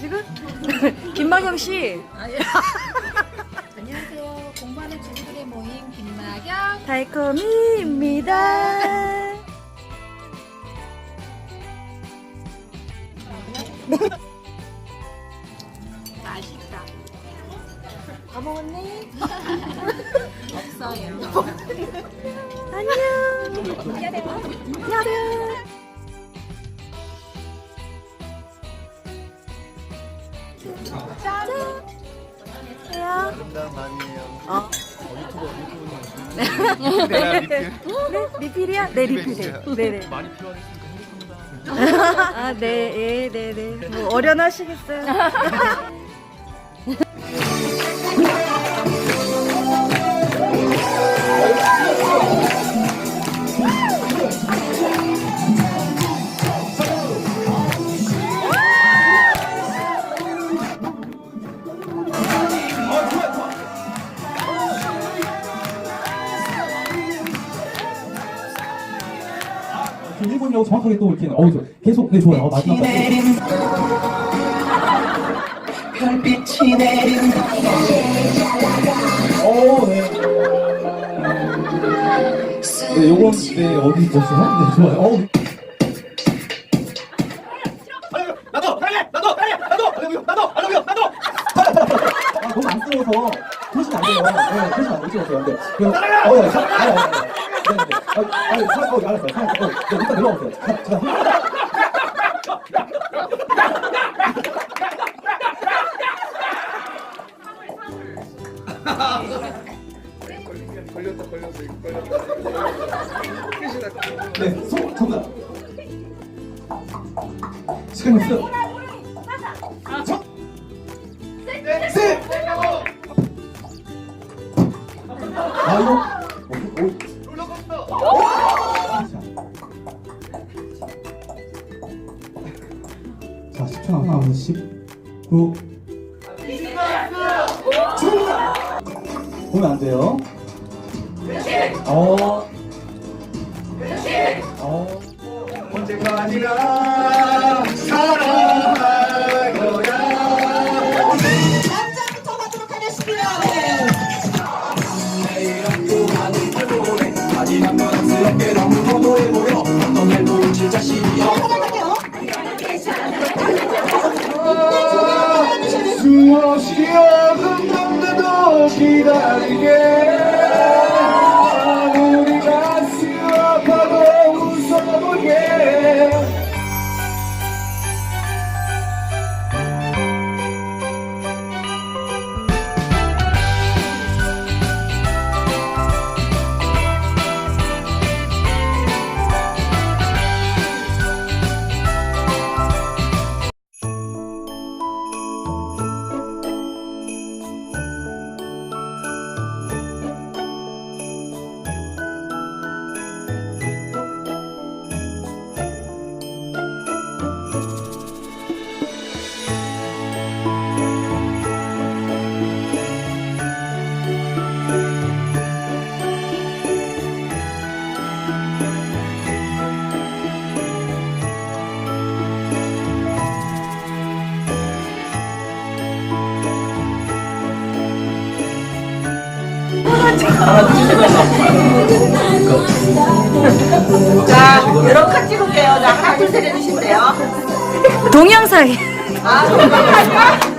지금? 김마경 씨 안녕하세요. 공부하는 주부들의 모임 김나경. 달콤이입니다. 맛있다. 다 먹었네. 없어요. 안녕. 안녕. 짠. 야. 농담 아니에요. 어. 내가 리필. 네, 리필이야? 네, 리필이에요. 네네. 많이 필요하겠습니까? 아, 네, 예, 네, 네. 뭐 어련하시겠어요. 그 일본이라고 정확하게 또 이렇게 어 계속 네 좋아요. 어, 마지막까지. 별빛이 내린다. 어네. 네 요건 네 어디 있었어요? 네 좋아요. 어 나도 나래 나도 나래 나도 나도 나도 나도 나도. 아, 너무 안 뜨거워서 그러시면 안 돼요. 네 그러시면 안 되죠. 네 그럼 어 네, 아니 아니 네네. 아, 아니 사, 어 알았어요 사, 어, 네, 일단 자, 자, 걸렸다 걸렸어 걸렸다. 끝이다. 네, 소, 정답. 시간 없어요. 정. 셋. 아 이거. 자, 10초 남았습니다. 19. 정답. 보면 안 돼요. 어. 어. 언제까지나 자컷 찍을게요 자 하나 둘 셋 해주시면 돼요 동영상이. 아 할까?